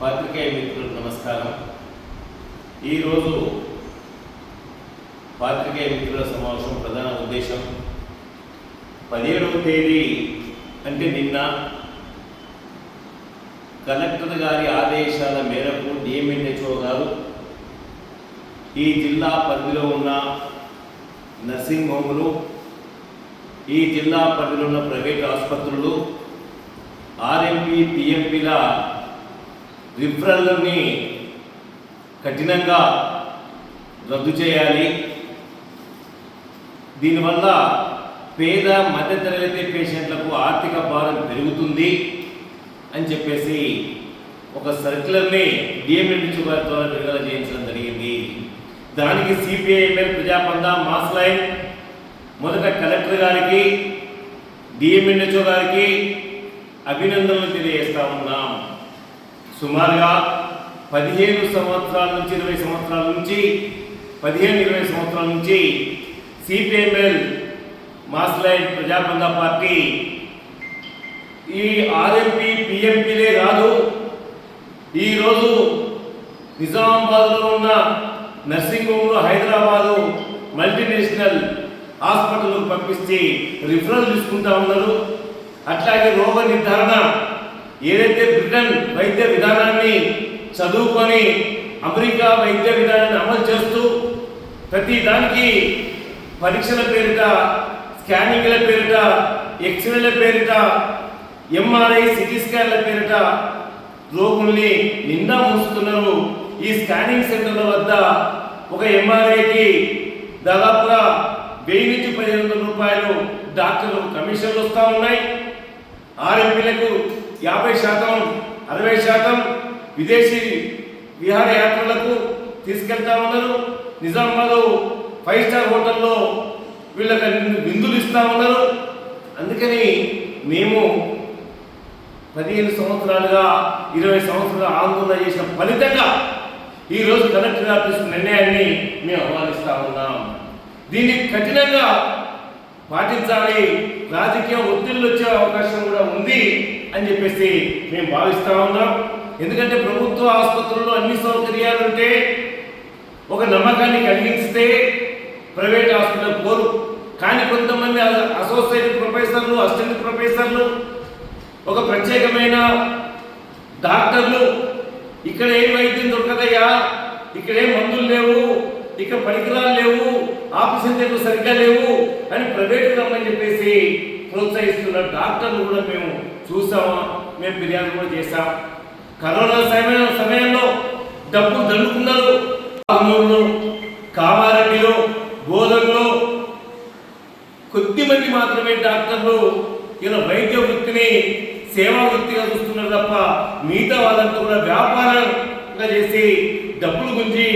పాత్రికేయ మిత్రులకు నమస్కారం. ఈరోజు పాత్రికేయ మిత్రుల సమావేశం ప్రధాన ఉద్దేశం. పదిహేడవ తేదీ అంటే నిన్న కలెక్టర్ గారి ఆదేశాల మేరకు డిఎంఎన్హెచ్ఓ గారు ఈ జిల్లా పరిధిలో ఉన్న నర్సింగ్ హోములు ఈ జిల్లా పరిధిలో ఉన్న ప్రైవేట్ ఆసుపత్రులు ఆర్ఎంపీ పిఎంపీల రిఫరల్ని కఠినంగా రద్దు చేయాలి. దీనివల్ల పేద మధ్యతరగతి పేషెంట్లకు ఆర్థిక భారం పెరుగుతుంది అని చెప్పేసి ఒక సర్క్యులర్ని డిఎంఎన్హెచ్ గారి ద్వారా విడుదల చేయించడం జరిగింది. దానికి సిపిఐఎంఎల్ ప్రజాపంద మాస్ లైన్ మొదట కలెక్టర్ గారికి డిఎంఎన్హెచ్ఓ గారికి అభినందనలు తెలియజేస్తా ఉన్నాం. సుమారుగా పదిహేను సంవత్సరాల నుంచి ఇరవై సంవత్సరాల నుంచి పదిహేను ఇరవై సంవత్సరాల నుంచి CPML mass line Prajabandha party ఈ ఆర్ఎంపీ పిఎంపీలే కాదు ఈరోజు నిజామాబాద్లో ఉన్న నర్సింగ్ హోమ్లో హైదరాబాదు మల్టీనేషనల్ హాస్పిటల్కు పంపిస్తే రిఫరల్ తీసుకుంటా ఉన్నారు. అట్లాగే రోగ నిర్ధారణ ఏదైతే బ్రిటన్ వైద్య విధానాన్ని చదువుకొని అమెరికా వైద్య విధానాన్ని అమలు చేస్తూ ప్రతి దానికి పరీక్షల పేరిట స్కానింగ్ల పేరిట ఎక్స్రేల పేరిట ఎంఆర్ఐ సిటీ స్కాన్ల పేరిట రోగుల్ని నిండా ముంచుతున్నారు ఈ స్కానింగ్ సెంటర్ల వద్ద ఒక ఎంఆర్ఐకి దాదాపుగా వెయ్యి నుంచి పదిహేను వందల రూపాయలు డాక్టర్లు కమిషన్లు వస్తూ ఉన్నాయి. ఆర్ఎంపీలకు యాభై శాతం అరవై శాతం విదేశీ విహారయాత్రలకు తీసుకెళ్తా ఉన్నారు. నిజామాబాద్ ఫైవ్ స్టార్ హోటల్లో వీళ్ళకి విందులు ఇస్తూ ఉన్నారు. అందుకని మేము పదిహేను సంవత్సరాలుగా ఇరవై సంవత్సరాలు ఆందోళన చేసిన ఫలితంగా ఈరోజు కలెక్టర్ ఆఫీస్ తీసుకున్న నిర్ణయాన్ని మేము అవమానిస్తూ ఉన్నాం. దీన్ని కఠినంగా పాటించాలి. రాజకీయ ఒత్తిళ్ళు వచ్చే అవకాశం కూడా ఉంది అని చెప్పేసి మేము భావిస్తా ఉన్నాం. ఎందుకంటే ప్రభుత్వ ఆసుపత్రుల్లో అన్ని సౌకర్యాలు ఉంటే ఒక నమ్మకాన్ని కలిగిస్తే ప్రైవేట్ హాస్పిటల్ పోరు కానీ కొంతమంది అసోసియేట్ ప్రొఫెసర్లు అసిస్టెంట్ ప్రొఫెసర్లు ఒక ప్రత్యేకమైన డాక్టర్లు ఇక్కడ ఏం వైద్యం దొరకదయ్యా ఇక్కడ ఏం మందులు లేవు ఇక్కడ పరికరాలు లేవు ఆపరేషన్ సరిగ్గా లేవు అని ప్రైవేట్ రమ్మని చెప్పేసి ప్రోత్సహిస్తున్న డాక్టర్లు కూడా మేము చూసామా మేము ఫిర్యాదు కూడా చేసాం కరోనా సమయం సమయంలో డబ్బు దండుకున్నారు. ఆర్మూరులో కామారెడ్డిలో బోధనలో కొద్ది మంది మాత్రమే డాక్టర్లు ఇలా వైద్య వృత్తిని సేవా వృత్తిగా చూస్తున్నారు తప్ప మిగతా వాళ్ళంతా కూడా వ్యాపారంగా చేసి డబ్బులు గురించి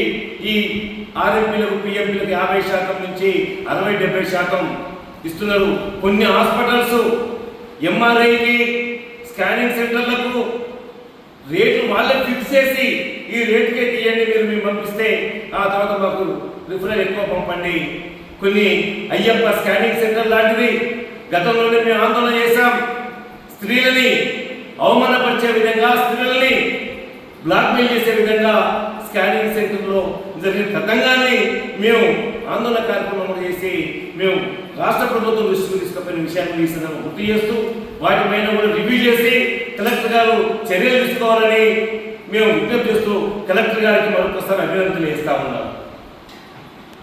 ఈ ఆర్ఎంపీలకు పిఎంపీలకు యాభై శాతం నుంచి అరవై డెబ్బై శాతం ఇస్తున్నారు. కొన్ని హాస్పిటల్స్ ఎంఆర్ఐకి స్కానింగ్ సెంటర్లకు రేట్లు వాళ్ళే ఫిక్స్ చేసి ఈ రేటుకే తీయండి మీరు మేము పంపిస్తే ఆ తర్వాత మాకు రిఫరల్ ఎక్కువ పంపండి. కొన్ని అయ్యప్ప స్కానింగ్ సెంటర్ లాంటివి గతంలోనే మేము ఆందోళన చేశాం. స్త్రీలని అవమానపరిచే విధంగా స్త్రీలని బ్లాక్మెయిల్ చేసే విధంగా స్కానింగ్ సెంటర్లో జరిగిన కథంగానే మేము ఆందోళన కార్యక్రమం చేసి మేము రాష్ట్ర ప్రభుత్వం దృష్టికి తీసుకుపోయిన విషయాన్ని తీసిన గుర్తు చేస్తూ వాటిపైన కూడా రివ్యూ చేసి కలెక్టర్ గారు చర్యలు తీసుకోవాలని మేము విజ్ఞప్తి చేస్తూ కలెక్టర్ గారికి మరొకసారి అభినందనలు చేస్తా ఉన్నాం.